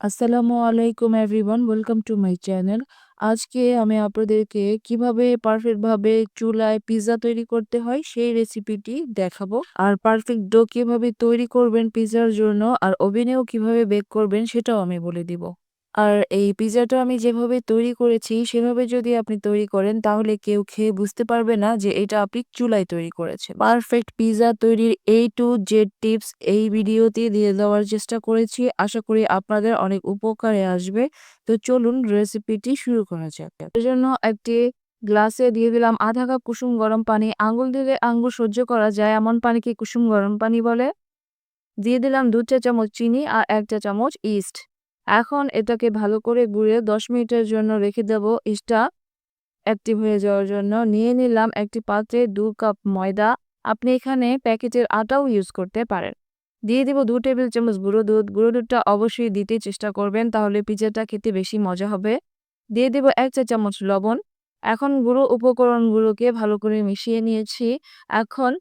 আসসালামু আলাইকুম everyone, welcome to my channel. আজকে আমি আপনাদেরকে কীভাবে পারফেক্টভাবে চুলায় পিৎজা তৈরি করতে হয় সেই রেসিপিটি দেখাবো। আর পারফেক্ট ডো কীভাবে তৈরি করবেন পিৎজার জন্য, আর ওভেনেও কীভাবে বেক করবেন সেটাও আমি বলে দিব। আর এই পিৎজাটা আমি যেভাবে তৈরি করেছি, সেভাবে যদি আপনি তৈরি করেন, তাহলে কেউ খেয়ে বুঝতে পারবে না যে এটা আপনি চুলায় তৈরি করেছেন। পারফেক্ট পিৎজা তৈরির এই টু জেড টিপস এই ভিডিওতে দিয়ে দেওয়ার চেষ্টা করেছি। আশা করি আপনাদের অনেক উপকারে আসবে। তো চলুন রেসিপিটি শুরু করা যাক। এর জন্য একটি গ্লাসে দিয়ে দিলাম আধা কাপ কুসুম গরম পানি। আঙ্গুল দিলে আঙ্গুল সহ্য করা যায়, এমন পানিকে কুসুম গরম পানি বলে। দিয়ে দিলাম দু চা চামচ চিনি আর এক চা চামচ ইস্ট। এখন এটাকে ভালো করে গুঁড়ে দশ মিনিটের জন্য রেখে দেব। ইস্টটা অ্যাক্টিভ হয়ে যাওয়ার জন্য নিয়ে নিলাম একটি পাত্রে দু কাপ ময়দা। আপনি এখানে প্যাকেটের আটাও ইউজ করতে পারেন। দিয়ে দিব দু টেবিল চামচ গুঁড়ো দুধ। গুঁড়ো দুধটা অবশ্যই দিতে চেষ্টা করবেন, তাহলে পিজাটা খেতে বেশি মজা হবে। দিয়ে দেব এক চা চামচ লবণ। এখন গুঁড়ো উপকরণগুলোকে ভালো করে মিশিয়ে নিয়েছি। এখন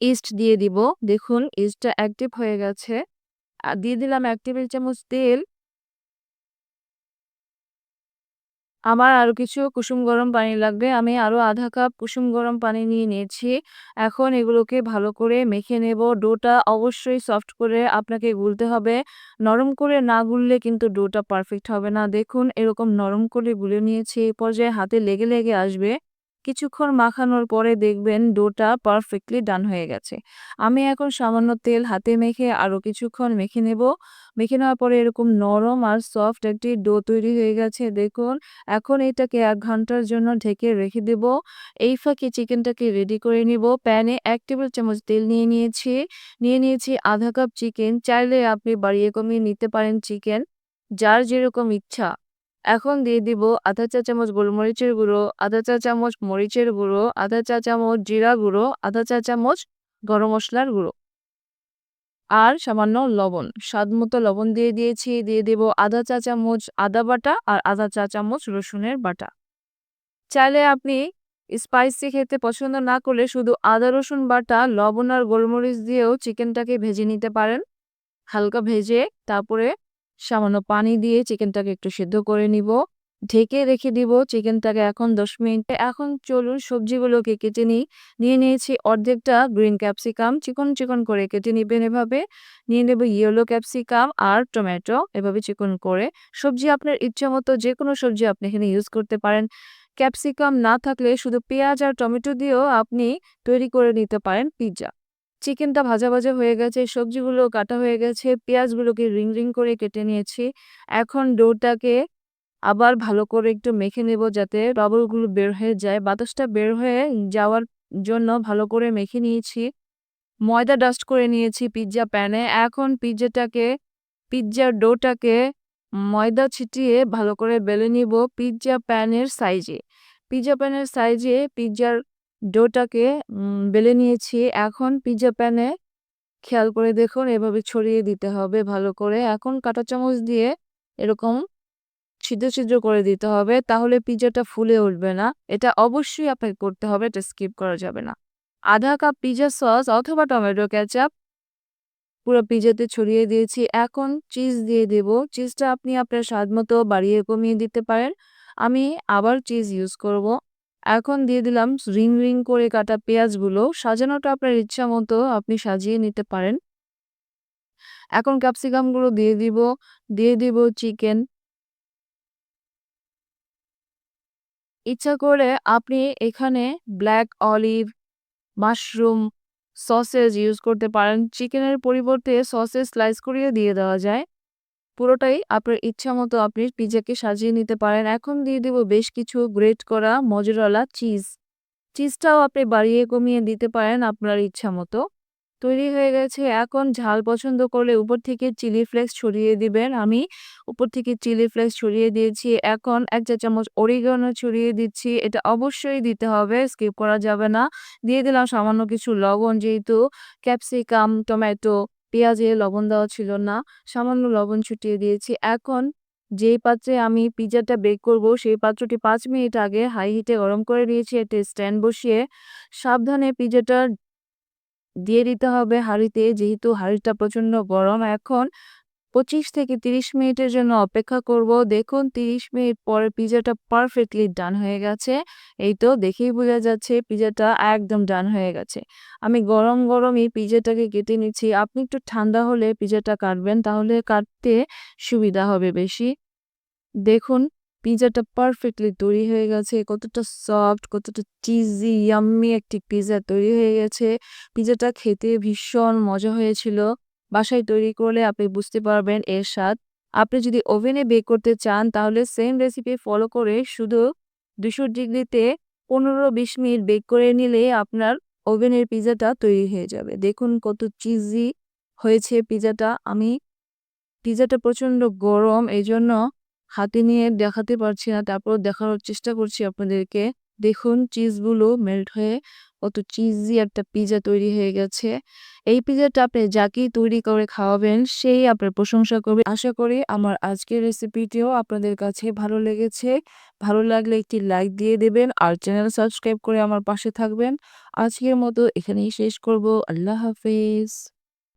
ইস্ট দিয়ে দিব। দেখুন, ইস্টটা অ্যাক্টিভ হয়ে গেছে। দিয়ে দিলাম এক টেবিল চামচ তেল। আমার আরও কিছু কুসুম গরম পানি লাগবে। আমি আরও আধা কাপ কুসুম গরম পানি নিয়ে নিয়েছি। এখন এগুলোকে ভালো করে মেখে নেব। ডোটা অবশ্যই সফট করে আপনাকে গুলতে হবে। নরম করে না গুললে কিন্তু ডোটা পারফেক্ট হবে না। দেখুন, এরকম নরম করে গুলে নিয়েছি। এই পর্যায়ে হাতে লেগে লেগে আসবে। কিছুক্ষণ মাখানোর পরে দেখবেন ডোটা পারফেক্টলি ডান হয়ে গেছে। আমি এখন সামান্য তেল হাতে মেখে আরও কিছুক্ষণ মেখে নেব। মেখে নেওয়ার পরে এরকম নরম আর সফট একটি ডো তৈরি হয়ে গেছে। দেখুন, এখন এটাকে এক ঘণ্টার জন্য ঢেকে রেখে দেব। এই ফাঁকে চিকেনটাকে রেডি করে নিব। প্যানে এক টেবিল চামচ তেল নিয়ে নিয়েছি। নিয়ে নিয়েছি আধা কাপ চিকেন। চাইলে আপনি বাড়িয়ে কমিয়ে নিতে পারেন চিকেন। যার যেরকম ইচ্ছা। এখন দিয়ে দিব আধা চা চামচ গোলমরিচের গুঁড়ো, আধা চা চামচ মরিচের গুঁড়ো, আধা চা চামচ জিরা গুঁড়ো, আধা চা চামচ গরম মশলার গুঁড়ো। আর সামান্য লবণ, স্বাদ মতো লবণ দিয়ে দিয়েছি, দিয়ে দেব আধা চা চামচ আদা বাটা আর আধা চা চামচ রসুনের বাটা। চাইলে আপনি স্পাইসি খেতে পছন্দ না করলে শুধু আদা, রসুন বাটা, লবণ আর গোলমরিচ দিয়েও চিকেনটাকে ভেজে নিতে পারেন। হালকা ভেজে তারপরে সামান্য পানি দিয়ে চিকেনটাকে একটু সিদ্ধ করে নিব। ঢেকে রেখে দিব চিকেনটাকে এখন দশ মিনিটে। এখন চলুন সবজিগুলোকে কেটে নিই। নিয়ে নিয়েছি অর্ধেকটা গ্রিন ক্যাপসিকাম। চিকন চিকন করে কেটে নেবেন এভাবে। নিয়ে নেব ইয়েলো ক্যাপসিকাম আর টমেটো এভাবে চিকন করে। সবজি আপনার ইচ্ছা মতো যে কোনো সবজি আপনি এখানে ইউজ করতে পারেন। ক্যাপসিকাম না থাকলে শুধু পেঁয়াজ আর টমেটো দিয়েও আপনি তৈরি করে নিতে পারেন পিৎজা চিকেনটা ভাজা ভাজা হয়ে গেছে, সবজিগুলো কাটা হয়ে গেছে, পেঁয়াজগুলোকে রিং রিং করে কেটে নিয়েছি। এখন ডোটাকে আবার ভালো করে একটু মেখে নেব যাতে বাবলগুলো বের হয়ে যায়। বাতাসটা বের হয়ে যাওয়ার জন্য ভালো করে মেখে নিয়েছি। ময়দা ডাস্ট করে নিয়েছি পিৎজা প্যানে এখন পিৎজাটাকে পিৎজার ডোটাকে ময়দা ছিটিয়ে ভালো করে বেলে নিব পিৎজা প্যানের সাইজে পিৎজা প্যানের সাইজে পিৎজার ডোটাকে বেলে নিয়েছি। এখন পিৎজা প্যানে খেয়াল করে দেখুন, এভাবে ছড়িয়ে দিতে হবে ভালো করে। এখন কাঁটা চামচ দিয়ে এরকম ছিদ্র ছিদ্র করে দিতে হবে, তাহলে পিজাটা ফুলে উঠবে না। এটা অবশ্যই আপনাকে করতে হবে, এটা স্কিপ করা যাবে না। আধা কাপ পিজা সস অথবা টমেটো ক্যাচাপ পুরো পিজাতে ছড়িয়ে দিয়েছি। এখন চিজ দিয়ে দেব। চিজটা আপনি আপনার স্বাদ মতো বাড়িয়ে কমিয়ে দিতে পারেন। আমি আবার চিজ ইউজ করব। এখন দিয়ে দিলাম রিং রিং করে কাটা পেঁয়াজগুলো। সাজানোটা আপনার ইচ্ছা মতো আপনি সাজিয়ে নিতে পারেন। এখন ক্যাপসিকামগুলো দিয়ে দিব দিয়ে দিব চিকেন। ইচ্ছা করে আপনি এখানে black olive, mushroom, sausage use করতে পারেন। চিকেনের পরিবর্তে সসেজ স্লাইস করিয়ে দিয়ে দেওয়া যায়। পুরোটাই আপনার ইচ্ছা মতো আপনি পিজাকে সাজিয়ে নিতে পারেন। এখন দিয়ে দেব বেশ কিছু গ্রেট করা মজুরালা চিজ। চিজটাও আপনি বাড়িয়ে কমিয়ে দিতে পারেন আপনার ইচ্ছা মতো। তৈরি হয়ে গেছে। এখন ঝাল পছন্দ করলে উপর থেকে চিলি ফ্লেক্স ছড়িয়ে দিবেন। আমি উপর থেকে চিলি ফ্লেক্স ছড়িয়ে দিয়েছি। এখন এক চা চামচ অরিগানো ছড়িয়ে দিচ্ছি। এটা অবশ্যই দিতে হবে, স্কিপ করা যাবে না। দিয়ে দিলাম সামান্য কিছু লবণ, যেহেতু ক্যাপসিকাম, টমেটো পেঁয়াজে লবণ দেওয়া ছিল না, সামান্য লবণ ছুটিয়ে দিয়েছি। এখন যেই পাত্রে আমি পিজাটা বেক করব, সেই পাত্রটি পাঁচ মিনিট আগে হাই হিটে গরম করে নিয়েছি। একটা স্ট্যান্ড বসিয়ে সাবধানে পিজাটা দিয়ে দিতে হবে হাঁড়িতে, যেহেতু হাঁড়িটা প্রচণ্ড গরম। এখন 25 থেকে 30 মিনিটের জন্য অপেক্ষা করব। দেখুন 30 মিনিট পরে পিজ্জাটা পারফেক্টলি ডান হয়ে গেছে। এই তো দেখেই বোঝা যাচ্ছে পিজ্জাটা একদম ডান হয়ে গেছে। আমি গরম, গরমই পিজ্জাটাকে কেটে নিচ্ছি। আপনি একটু ঠান্ডা হলে পিজ্জাটা কাটবেন তাহলে কাটতে সুবিধা হবে বেশি। দেখুন পিজ্জাটা পারফেক্টলি তৈরি হয়ে গেছে। কতটা সফট, কতটা চিজি, ইয়াম্মি একটি পিজ্জা তৈরি হয়ে গেছে। পিজ্জাটা খেতে ভীষণ মজা হয়েছিল। বাসায় তৈরি করলে আপনি বুঝতে পারবেন এর স্বাদ। আপনি যদি ওভেনে বেক করতে চান, তাহলে সেম রেসিপি ফলো করে শুধু দুশো ডিগ্রিতে 15-20 মিনিট বেক করে নিলে আপনার ওভেনের পিজ্জাটা তৈরি হয়ে যাবে। দেখুন কত চিজি হয়েছে পিজ্জাটা। আমি পিজ্জাটা প্রচণ্ড গরম এই জন্য হাতে নিয়ে দেখাতে পারছি না। তারপর দেখানোর চেষ্টা করছি আপনাদেরকে। দেখুন চিজগুলো মেল্ট হয়ে কত চিজি একটা পিজ্জা তৈরি হয়ে গেছে। এই পিজ্জাটা আপনি যাকেই তৈরি করে খাওয়াবেন, সেই আপনার প্রশংসা করবে। আশা করি আমার আজকের রেসিপিটিও আপনাদের কাছে ভালো লেগেছে। ভালো লাগলে একটি লাইক দিয়ে দেবেন আর চ্যানেল সাবস্ক্রাইব করে আমার পাশে থাকবেন। আজকের মতো এখানেই শেষ করব। আল্লাহ হাফেজ।